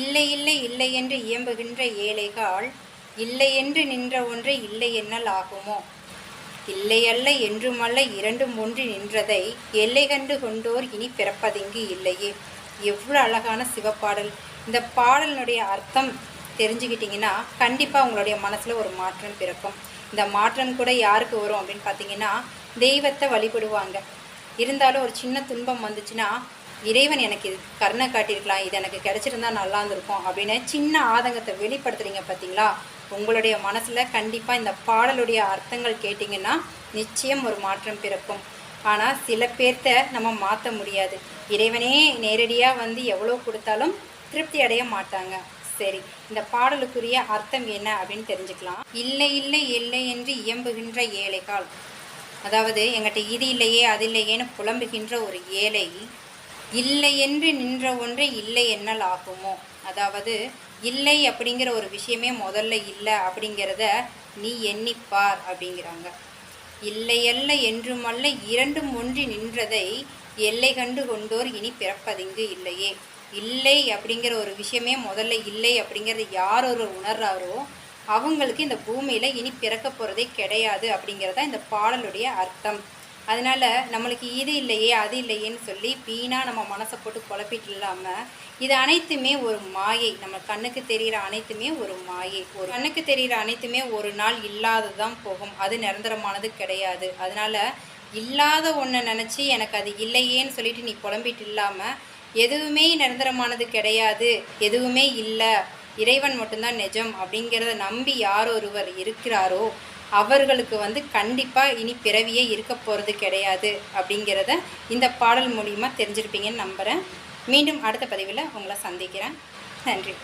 இல்லை இல்லை இல்லை என்று இயம்புகின்ற ஏழைகள் இல்லை என்று நின்ற ஒன்றை இல்லை என்னல் ஆகுமோ? இல்லையல்ல என்றுமல்ல இரண்டும் ஒன்று நின்றதை எல்லை கண்டு கொண்டோர் இனி பிறப்பதிங்கு இல்லையே. எவ்வளோ அழகான சிவப்பாடல். இந்த பாடலினுடைய அர்த்தம் தெரிஞ்சுக்கிட்டிங்கன்னா கண்டிப்பாக உங்களுடைய மனசில் ஒரு மாற்றம் பிறக்கும். இந்த மாற்றம் கூட யாருக்கு வரும் அப்படின்னு பார்த்தீங்கன்னா தெய்வத்தை வழிபடுவாங்க. இருந்தாலும் ஒரு சின்ன துன்பம் வந்துச்சுன்னா இறைவன் எனக்கு இது கருணை காட்டியிருக்கலாம் இது எனக்கு கிடைச்சிருந்தா நல்லா இருந்திருக்கும் அப்படின்னு சின்ன ஆதங்கத்தை வெளிப்படுத்துறீங்க பார்த்தீங்களா உங்களுடைய மனசில் கண்டிப்பாக இந்த பாடலுடைய அர்த்தங்கள் கேட்டிங்கன்னா நிச்சயம் ஒரு மாற்றம் பிறக்கும். ஆனால் சில பேர்த்த நம்ம மாற்ற முடியாது. இறைவனே நேரடியாக வந்து எவ்வளோ கொடுத்தாலும் திருப்தி அடைய மாட்டாங்க. சரி இந்த பாடலுக்குரிய அர்த்தம் என்ன அப்படின்னு தெரிஞ்சுக்கலாம். இல்லை இல்லை இல்லை என்று இயம்புகின்ற ஏழைகால். அதாவது எங்கிட்ட இது இல்லையே அது இல்லையேன்னு புலம்புகின்ற ஒரு ஏழை இல்லை என்று நின்ற ஒன்றை இல்லை என்னல் ஆகுமோ? அதாவது இல்லை அப்படிங்கிற ஒரு விஷயமே முதல்ல இல்லை அப்படிங்கிறத நீ எண்ணிப்பார் அப்படிங்கிறாங்க. இல்லையல்ல என்றுமல்ல இரண்டும் ஒன்றி நின்றதை எல்லை கண்டு கொண்டோர் இனி பிறப்பதிங்கு இல்லையே. இல்லை அப்படிங்கிற ஒரு விஷயமே முதல்ல இல்லை அப்படிங்கிறத யார் ஒரு உணர்றாரோ அவங்களுக்கு இந்த பூமியில் இனி பிறக்க போகிறதே கிடையாது அப்படிங்கிறது தான் இந்த பாடலுடைய அர்த்தம். அதனால் நம்மளுக்கு இது இல்லையே அது இல்லையேன்னு சொல்லி வீணாக நம்ம மனசை போட்டு குழப்பிட்டு இல்லாமல் இது அனைத்துமே ஒரு மாயை. நம்ம கண்ணுக்கு தெரிகிற அனைத்துமே ஒரு மாயை. ஒரு கண்ணுக்கு தெரிகிற அனைத்துமே ஒரு நாள் இல்லாதது தான் போகும். அது நிரந்தரமானது கிடையாது. அதனால் இல்லாத ஒன்றை நினச்சி எனக்கு அது இல்லையேன்னு சொல்லிட்டு நீ குழம்பிட்டு இல்லாமல் எதுவுமே நிரந்தரமானது கிடையாது. எதுவுமே இல்லை. இறைவன் மட்டும்தான் நிஜம் அப்படிங்கிறத நம்பி யார் ஒருவர் இருக்கிறாரோ அவர்களுக்கு வந்து கண்டிப்பாக இனி பிறவியே இருக்க போகிறது கிடையாது அப்படிங்கிறத இந்த பாடல் மூலியமாக தெரிஞ்சிருப்பீங்கன்னு நம்புகிறேன் மீண்டும் அடுத்த பதிவில் உங்களை சந்திக்கிறேன். நன்றி.